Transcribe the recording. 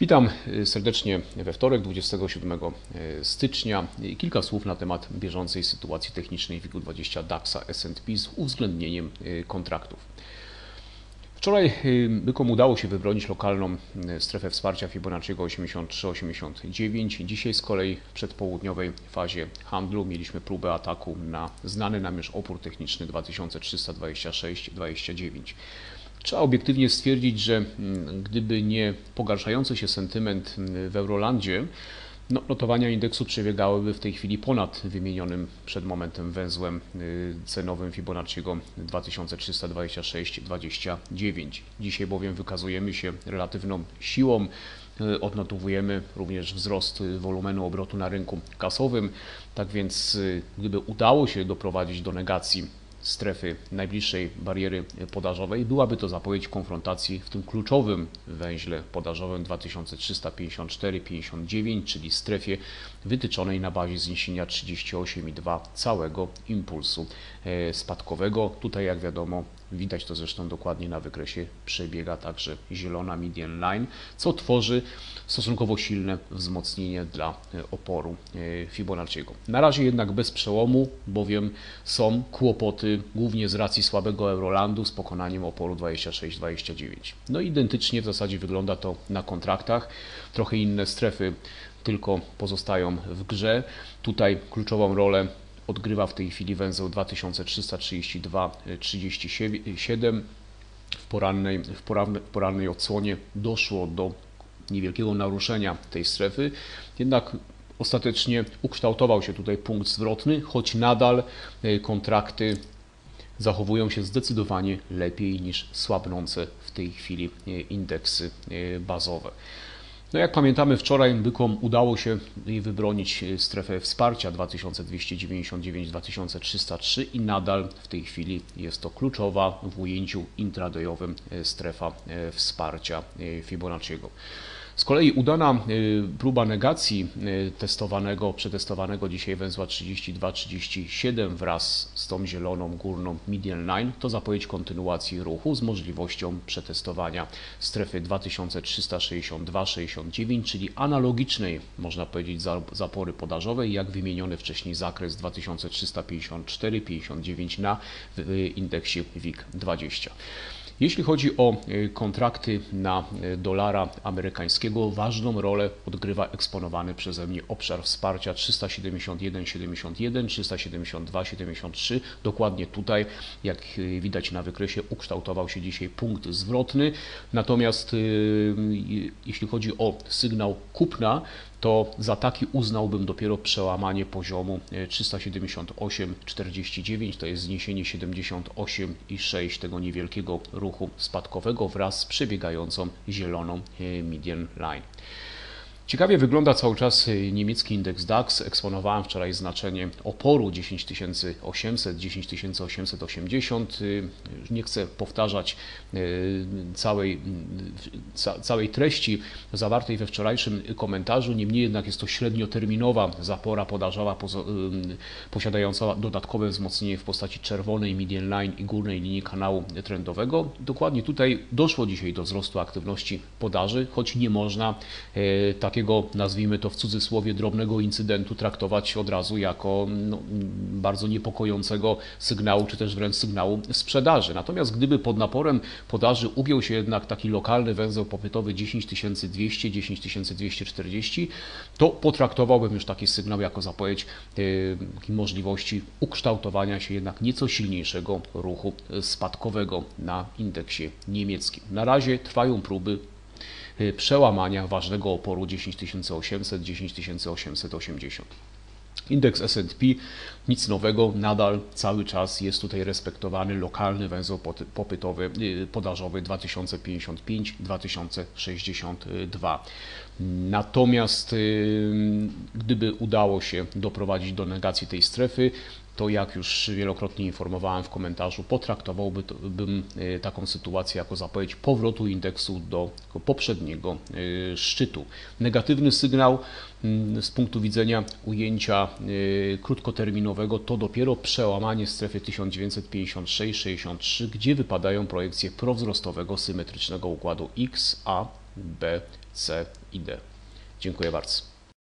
Witam y, serdecznie we wtorek 27 y, stycznia. Kilka słów na temat bieżącej sytuacji technicznej WIG-20 DAXa S&P z uwzględnieniem y, kontraktów. Wczoraj Bykom udało się wybronić lokalną strefę wsparcia Fibonacciego 83-89. Dzisiaj z kolei w przedpołudniowej fazie handlu mieliśmy próbę ataku na znany nam już opór techniczny 2326-29. Trzeba obiektywnie stwierdzić, że mm, gdyby nie pogarszający się sentyment mm, w Eurolandzie, no, notowania indeksu przebiegałyby w tej chwili ponad wymienionym przed momentem węzłem y, cenowym Fibonacciego 2326,29. Dzisiaj bowiem wykazujemy się relatywną siłą. Y, odnotowujemy również wzrost wolumenu obrotu na rynku kasowym. Tak więc, y, gdyby udało się doprowadzić do negacji strefy najbliższej bariery podażowej. Byłaby to zapowiedź konfrontacji w tym kluczowym węźle podażowym 2354-59, czyli strefie wytyczonej na bazie zniesienia 38,2 całego impulsu e, spadkowego. Tutaj jak wiadomo Widać to zresztą dokładnie na wykresie przebiega także zielona median line, co tworzy stosunkowo silne wzmocnienie dla e, oporu e, Fibonacciego. Na razie jednak bez przełomu, bowiem są kłopoty głównie z racji słabego Eurolandu z pokonaniem oporu 26-29. No identycznie w zasadzie wygląda to na kontraktach. Trochę inne strefy tylko pozostają w grze. Tutaj kluczową rolę odgrywa w tej chwili węzeł 2332-37. W porannej, w, porannej, w porannej odsłonie doszło do niewielkiego naruszenia tej strefy, jednak ostatecznie ukształtował się tutaj punkt zwrotny, choć nadal e, kontrakty zachowują się zdecydowanie lepiej niż słabnące w tej chwili e, indeksy e, bazowe. No jak pamiętamy, wczoraj Bykom udało się wybronić strefę wsparcia 2299-2303 i nadal w tej chwili jest to kluczowa w ujęciu intradayowym strefa wsparcia Fibonacciego. Z kolei udana y, próba negacji y, testowanego, przetestowanego dzisiaj węzła 32-37 wraz z tą zieloną górną median line to zapowiedź kontynuacji ruchu z możliwością przetestowania strefy 2362-69, czyli analogicznej, można powiedzieć, zapory podażowej, jak wymieniony wcześniej zakres 2354-59 na indeksie WIG20. Jeśli chodzi o e, kontrakty na e, dolara amerykańskiego, ważną rolę odgrywa eksponowany przeze mnie obszar wsparcia 371,71, 372,73. Dokładnie tutaj, jak e, widać na wykresie, ukształtował się dzisiaj punkt zwrotny. Natomiast jeśli chodzi o sygnał kupna, to za taki uznałbym dopiero przełamanie poziomu 378,49, e, to jest zniesienie 78,6 tego niewielkiego ruchu spadkowego wraz z przebiegającą zieloną e, median line. Ciekawie wygląda cały czas y, niemiecki indeks DAX. Eksponowałem wczoraj znaczenie oporu 10800, 10880. Nie chcę powtarzać y, całej, y, całej treści zawartej we wczorajszym komentarzu. Niemniej jednak jest to średnioterminowa zapora podażowa posiadająca dodatkowe wzmocnienie w postaci czerwonej median line i górnej linii kanału trendowego. Dokładnie tutaj doszło dzisiaj do wzrostu aktywności podaży, choć nie można tak takiego, nazwijmy to w cudzysłowie, drobnego incydentu traktować od razu jako no, bardzo niepokojącego sygnału, czy też wręcz sygnału sprzedaży. Natomiast gdyby pod naporem podaży ugiął się jednak taki lokalny węzeł popytowy 10200, 10240, to potraktowałbym już taki sygnał jako zapowiedź yy, możliwości ukształtowania się jednak nieco silniejszego ruchu spadkowego na indeksie niemieckim. Na razie trwają próby przełamania ważnego oporu 10800-10880. Indeks S&P, nic nowego, nadal cały czas jest tutaj respektowany lokalny węzeł popytowy, y, podażowy 2055-2062. Natomiast y, gdyby udało się doprowadzić do negacji tej strefy, to jak już wielokrotnie informowałem w komentarzu, potraktowałbym e, taką sytuację jako zapowiedź powrotu indeksu do poprzedniego e, szczytu. Negatywny sygnał mm, z punktu widzenia ujęcia krótkoterminowego to dopiero przełamanie strefy 1956-63, gdzie wypadają projekcje prowzrostowego symetrycznego układu X, A B, C i D. Dziękuję bardzo.